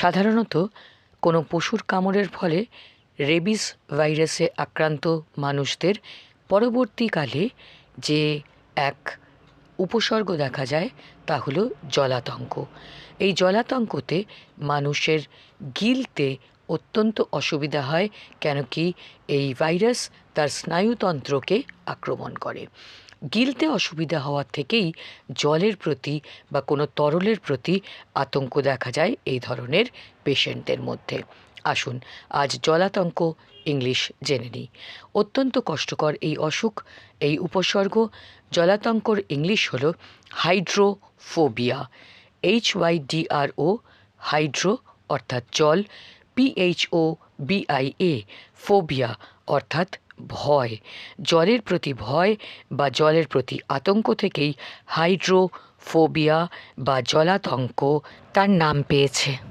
সাধারণত কোনো পশুর কামড়ের ফলে রেবিস ভাইরাসে আক্রান্ত মানুষদের পরবর্তীকালে যে এক উপসর্গ দেখা যায় তা হলো জলাতঙ্ক। এই জলাতঙ্কতে মানুষের গিলতে অত্যন্ত অসুবিধা হয় কেন কি এই ভাইরাস তার স্নায়ুতন্ত্রকে আক্রমণ করে। গিলতে অসুবিধা হওয়ার থেকেই জলের প্রতি বা কোনো তরলের প্রতি আতঙ্ক দেখা যায় এই ধরনের পেশেন্টদের মধ্যে। আসুন, আজ জলাতঙ্ক ইংলিশ জেনে নিই। অত্যন্ত কষ্টকর এই অসুখ, এই উপসর্গ। জলাতঙ্কর ইংলিশ হল hydrophobia H Y DRO hydro অর্থাৎ জল। পিএইচও বিআইএ ফোবিয়া অর্থাৎ ভয়। জলের প্রতি ভয় বা জলের প্রতি আতঙ্ক থেকেই হাইড্রোফোবিয়া বা জলাতঙ্ক তার নাম পেয়েছে।